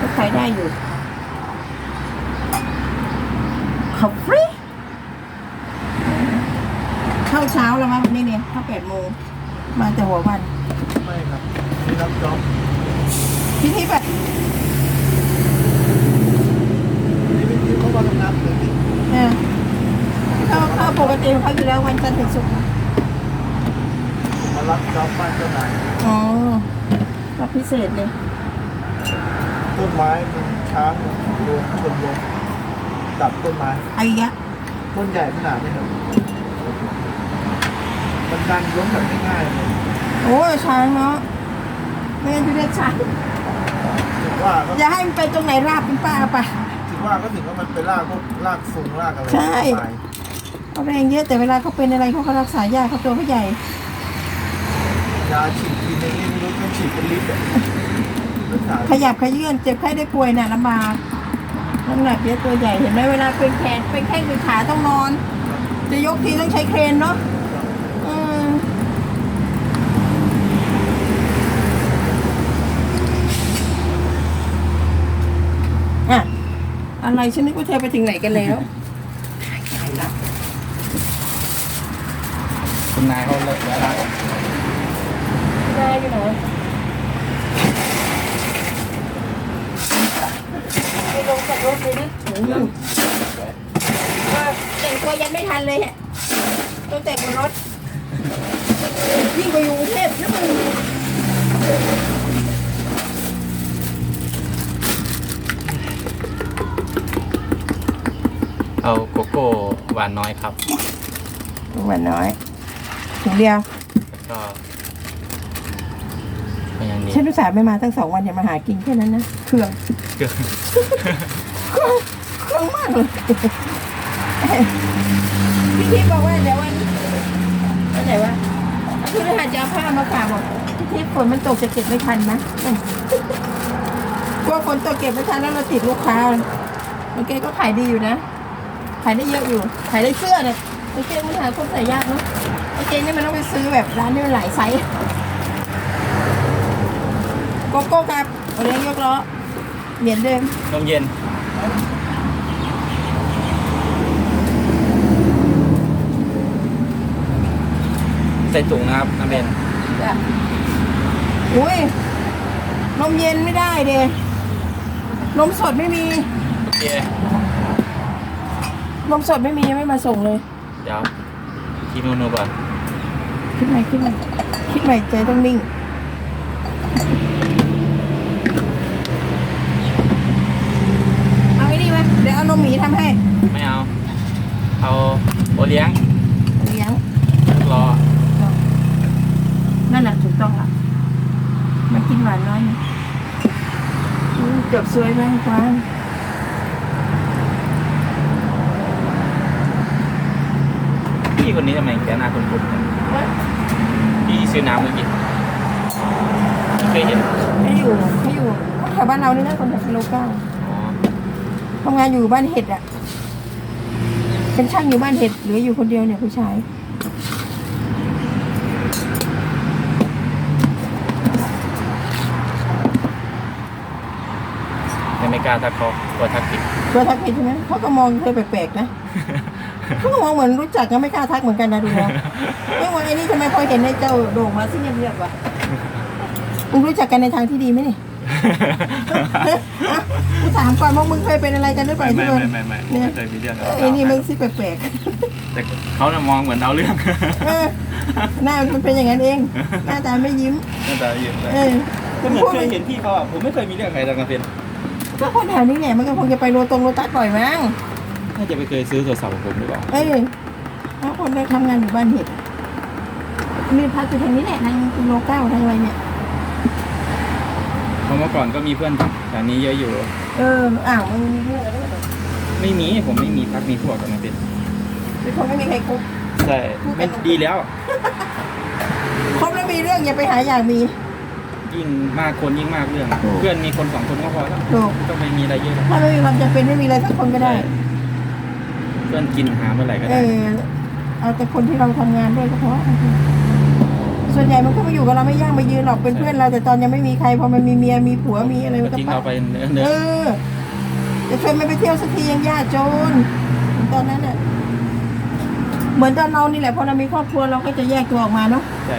ก็ขายได้อยู่ขับฟรีเข้าเช้าแล้วมั้งนี่เนี่ยเข้าแปดโมงมาแต่หัววัน ไม่ครับนี่รับจ็อบพี่ทิพย์อะนี่เป็นที่เขามาทำงานเลยนี่เออเข้าเข้าปกติของเขาอยู่แล้ววันจันทร์ถึงศุกร์มารับจ็อบบ้านเจ้านายอ๋อรับพิเศษเลย ต้นไม้มันช้างรวมชนรวมตัดต้นไม้ไอ้ยะต้นใหญ่ขนาดนี้ครับมันดันล้มแบบง่ายๆเลยโอ้ยช้างเนาะไม่งั้นจะเรียกช้างถึงว่าก็อย่าให้มันไปตรงไหนราบเป็นป้าเอาไปถึงว่าก็ถึงว่ามันไปลากพวกลากฟุงลากอะไรใช่ไปเขาแรงเยอะแต่เวลาเขาเป็นอะไรเขาก็รักษายากเขาตัวเขาใหญ่ ยาฉีดทีนึงนี่ไม่รู้ต้องฉีดเป็นลิตรอะรักษา ขยับขยื่นเจ็บไข้ได้ป่วยน่ะลำบากน้ำหนักเยอะตัวใหญ่เห็นไหมเวลาเป็นแขนเป็นแข้งเป็นขาต้องนอน จะยกทีต้องใช้เครนเนาะอืมอะอะไรฉันนึกว่าเธอไปถึงไหนกันแล้วคุณนายเขาเลิกแล้วนะได้อยู่ไหนไป ลงจากรถเลยนะโอ้โหว่าแต่งตัวยังไม่ทันเลยอะต้องแต่งบนรถยิ่งกว่าอยู่กรุงเทพนะมึงเอาโกโก้หวานน้อยครับ หวานน้อยถุงเดียว แล้วก็ เป็นอย่างนี้ฉันรู้สาห์ไม่มาตั้งสองวันอย่ามาหากินแค่นั้นนะเครื่องเกลือเครื่องเครื่องมากเลยพี่ทิพย์บอกว่าเดี๋ยววันวันไหนวะพี่รหัสจะเอาผ้ามาฝากบอกพี่ทิพย์ฝนมันตกจะเก็บไม่ทันนะกลัวฝนตกเก็บไม่ทันแล้วเราติดลูกค้าโอเคก็ขายดีอยู่นะขายได้เยอะอยู่ขายได้เสื้อเนี่ยโอเคมันหาคนใส่ยากเนาะโอเคนี่มันต้องไปซื้อแบบร้านที่มันหลายไซส์ โกโก้ครับโอเลี้ยงยกล้อเหรียญเดิมนมเย็น ใส่ถุงนะครับน้ำเบนจ้ะอุ้ยนมเย็นไม่ได้เดนมสดไม่มีโอเคนมสดไม่มียังไม่มาส่งเลย เดี๋ยวกินโนโนก่อนคิดใหม่คิดใหม่คิดใหม่ใจต้องนิ่ง เอาไอ้นี่ไหมเดี๋ยวเอานมหมีทำให้ไม่เอา เอาโอเลี้ยงเลี้ยงรอนั่นแหละถูกต้องละมันกินหวานน้อยนะอืมเกือบสวยมากกว่าพี่คนนี้ทำไมแกหน้าคุ้นๆจังพี่ซื้อน้ำเมื่อกี้เคยเห็นเขาอยู่เขาอยู่แถวบ้านเรานี่นะคนแถวกิโลเก้าอ๋อ ทำงานอยู่บ้านเห็ดอะ เป็นช่างอยู่บ้านเห็ดเหลืออยู่คนเดียวเนี่ยผู้ชายยังไม่กล้าทักเขากลัวทักผิดตัวทักผิดใช่ไหมเขาก็มองเธอแปลกๆนะ เขาก็มองเหมือนรู้จักก็ไม่กล้าทักเหมือนกันนะดูแล้วไม่ว่าไอ้นี่ทำไมพอเห็นในเจ้าโด่งมาซิเงียบๆวะมึงรู้จักกันในทางที่ดีไหมนี่อะ กูถามก่อนว่ามึงเคยเป็นอะไรกันหรือเปล่าไม่ที่ไม่โดนไม่ไม่เนี่ยไม่เคยมีเรื่องเออไอ้นี่มึงสิแปลกแต่เขาน่ะมองเหมือนเอาเรื่องๆเออหน้ามันเป็นอย่างนั้นเอง หน้าตาไม่ยิ้ม น่าจะเห็นเลยเออก็เหมือนเคยเห็นพี่เขาอะผมไม่เคยมีเรื่องใครทางการเป็นก็คนแถวนี้เนี่ยมันก็คงจะไปโรตรงโรตัสบ่อยมั้งน่าจะไปเคยซื้อโทรศัพท์ของผมหรือเปล่าเอ้ยถ้าคนได้ทำงานอยู่บ้านเห็ดมีพักอยู่ทางนี้แหละทางกิโลเก้าทางอะไรเนี่ย เพราะเมื่อก่อนก็มีเพื่อนแถวนี้เยอะอยู่ เออ อ้าวมึงมีเรื่องอะไรด้วยเหรอไม่มีผมไม่มีพักมีพวกกันมาเป็นหรือคนไม่มีใครคบใช่ไม่ดีแล้ว คบแล้วมีเรื่องอย่าไปหาอย่างมี ยิ่งมากคนยิ่งมากเรื่องถูกเพื่อนมีคนสองคนก็พอแล้วถูกไม่ต้องไปมีอะไรเยอะหรอกถ้าไม่มีความจำเป็นไม่มีอะไรสักคนก็ได้ เพื่อนกินหาเมื่อไหร่ก็เอได้ อ เอาแต่คนที่เราทำงานด้วยก็พอ ส่วนใหญ่มันก็มาอยู่กับเราไม่ย่างมายืนหรอกเป็นเพื่อนเราแต่ตอนยังไม่มีใครพอมันมีเมียมีผัวมีอะไรมันก็ก็ทิ้งไปเราไปเนื้อเอเนื้ออจะชวนมันไปเที่ยวสักทียังยากจนตอนนั้นอะเหมือนตอนเรานี่แหละพอเรามีครอบครัวเราก็จะแยกตัวออกมาเนาะใช่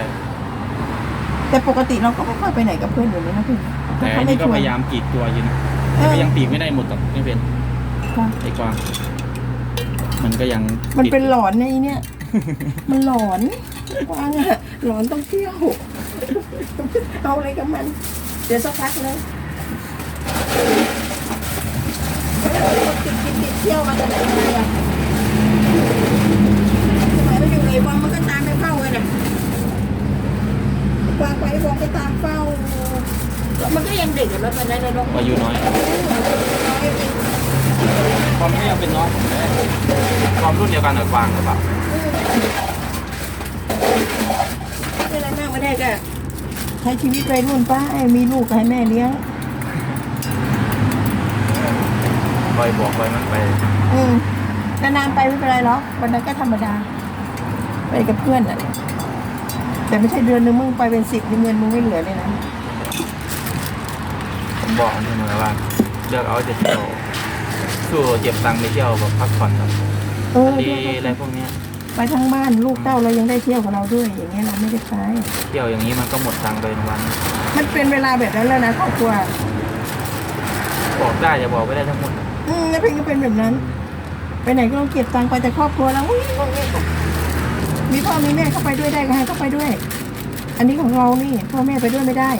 แต่ปกติเราก็ไม่ค่อยไปไหนกับเพื่อนอยู่แล้วนะพี่แต่เขาอันไม่นี้ชก็วนพยายามกรีดตัวอยู่นะเอแต่อก็ยังปีกไม่ได้หมดหรอกไม่เป็นค่ะไอ้กวางมันก็ยังมันติดเป็นหลอนในเนี่ย มันหลอนกวางอะหลอนต้องเที่ยว เอาอะไรกับมัน เดี๋ยวสักพักเลยติดกินติดเที่ยวมาแต่ไหนมาอะสมัยมันอยู่ไหนบอลมันก็ตามไปเฝ้ากันะกวางไปบอลก็ตามเฝ้า มันก็ยังเด็กอยู่แล้วตอนนั้นนะน้องอายุน้อย ความไม่ยังเป็นน้องผมเลยความรุ่นเดียวกันกับกวางหรือเปล่าไม่อะไรมากไม่ได้ก็ใช้ชีวิตวัยรุ่นป้าไอ้มีลูกก็ให้แม่เลี้ยงคอยบอกคอยมันไป อืมนานๆไปไม่เป็นไรหรอกวันนั้นก็ธรรมดา ไปกับเพื่อนอะแต่ไม่ใช่เดือนนึงมึงไปเป็นสิบเงินมึงไม่เหลือเลยนะผมบอกมันเสมอว่าเลือกเอาจะเที่ยว สู้เจ็บตังค์ไปเที่ยวแบบพักผ่อนกับเออทะเลเที่ยวอะไรพวกเนี้ยไปทั้งบ้านลูกเต้าเรายังได้เที่ยวกับเราด้วย อย่างเงี้ยเราไม่ได้ไปเที่ยวอย่างนี้มันก็หมดตังค์ไปในวันมันเป็นเวลาแบบนั้นแล้วนะครอบครัวบอกได้จะบอกไม่ได้ทั้งหมดอืมแล้วเพ่งก็เป็นแบบนั้น ไปไหนก็ต้องเก็บตังค์ไปแต่ครอบครัวเราอุ๊ยมีพ่อมีแม่เข้าไปด้วยได้ก็ให้เข้าไปด้วย อันนี้ของเรานี่พ่อแม่ไปด้วยไม่ได้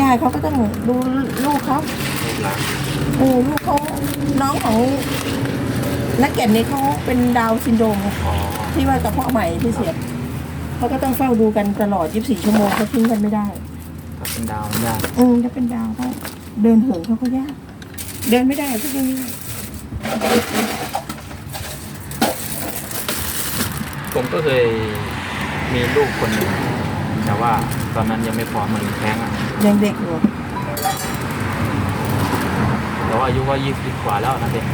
ยายเขาก็ต้องดูลูกเขาลูกหลาน เออลูกเขาน้องของนักเก็ตนี่เขาเป็นดาวน์ซินโดรมอ๋อที่ว่ากระเพาะใหม่ที่เสียเขาก็ต้องเฝ้าดูกันตลอด 24 ชั่วโมงเขาทิ้งกันไม่ได้ ถ้าเป็นดาวมันยากอืมถ้าเป็นดาวเขาเดินเหินเขาก็ยาก เดินไม่ได้พวกนี้ผมก็เคยมีลูกคนหนึ่งแต่ว่าตอนนั้นยังไม่พร้อมเหมือนแท้งอะยังเด็กอยู่แต่ ว่าอายุก็ยี่สิบกว่าแล้วนะเด็ก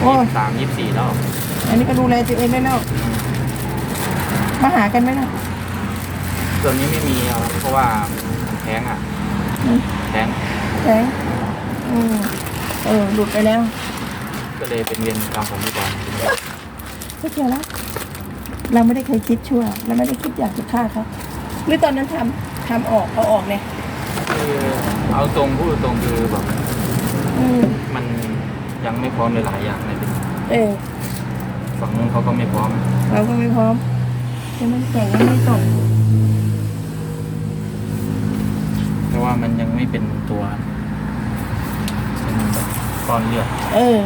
โอ้ ยี่สิบสามยี่สิบสี่แล้วอันนี้ก็ดูแลตัวเองได้แล้ว มาหากันไหมล่ะตอนนี้ไม่มีแล้วเพราะว่าแท้งอะอืม แท้งแสงอืมเออ หลุดไปแล้วก็เลยเป็นเวรกรรมผมดีกว่าก็เจอแล้ว เราไม่ได้เคยคิดชั่ว เราไม่ได้คิดอยากจะฆ่าเขาหรือตอนนั้นทำทำออกเอาออกเนี่ย คือเอาตรงพูดตรงคือแบบอื มมันยังไม่พร้อมในหลายอย่างเลยเป็นเออฝั่งนู้นเขาก็ไม่พร้อมเราก็ไม่พร้อมยังไม่แต่งยังไม่ตกเพราะว่ามันยังไม่เป็นตัวเป็นแบบก้อนเลือดเออ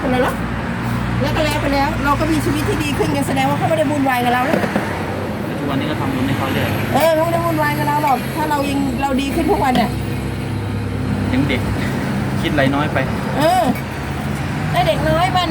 อะไรล่ะแล้วก็แล้วไปแล้ว เราก็มีชีวิตที่ดีขึ้นกันแสดงว่าเขาไม่ได้บุญวายกับเราแล้วทุกวันนี้ก็ทำบุญให้เขาเรื่อยเออเขาไม่ได้วุ่นวายกับเราหรอกถ้าเรายังเราดีขึ้นทุกวันเนี่ย ยังเด็ก คิดอะไรน้อยไป เออได้เด็กน้อยบ้าน